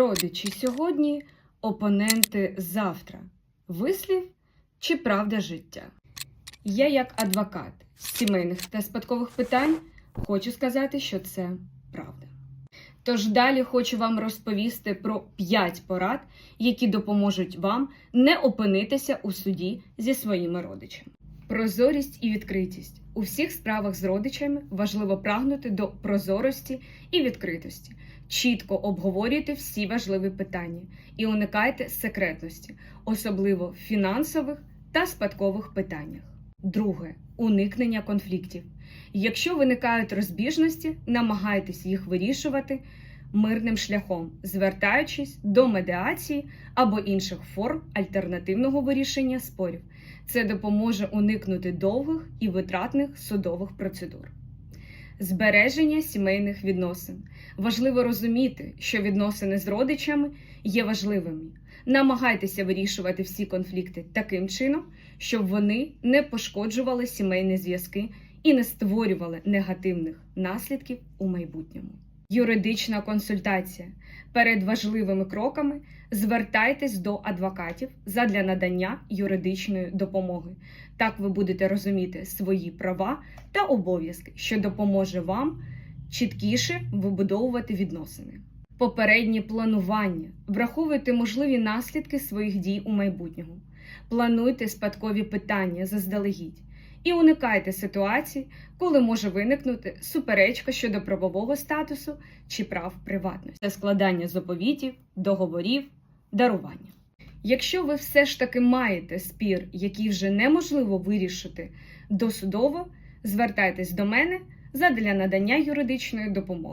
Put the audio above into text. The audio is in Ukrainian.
Родичі сьогодні, опоненти завтра. Вислів чи правда життя? Я, як адвокат сімейних та спадкових питань, хочу сказати, що це правда. Тож далі хочу вам розповісти про 5 порад, які допоможуть вам не опинитися у суді зі своїми родичами. Прозорість і відкритість у всіх справах з родичами важливо прагнути до прозорості і відкритості. Чітко обговорюйте всі важливі питання і уникайте секретності, особливо в фінансових та спадкових питаннях. Друге уникнення конфліктів. Якщо виникають розбіжності, намагайтесь їх вирішувати мирним шляхом, звертаючись до медіації або інших форм альтернативного вирішення спорів. Це допоможе уникнути довгих і витратних судових процедур. Збереження сімейних відносин. Важливо розуміти, що відносини з родичами є важливими. Намагайтеся вирішувати всі конфлікти таким чином, щоб вони не пошкоджували сімейні зв'язки і не створювали негативних наслідків у майбутньому. Юридична консультація. Перед важливими кроками звертайтесь до адвокатів задля надання юридичної допомоги. Так ви будете розуміти свої права та обов'язки, що допоможе вам чіткіше вибудовувати відносини. Попереднє планування. Враховуйте можливі наслідки своїх дій у майбутньому. Плануйте спадкові питання заздалегідь і уникайте ситуацій, коли може виникнути суперечка щодо правового статусу чи прав приватності, Це складання заповітів, договорів, дарування. Якщо ви все ж таки маєте спір, який вже неможливо вирішити досудово, звертайтесь до мене задля надання юридичної допомоги.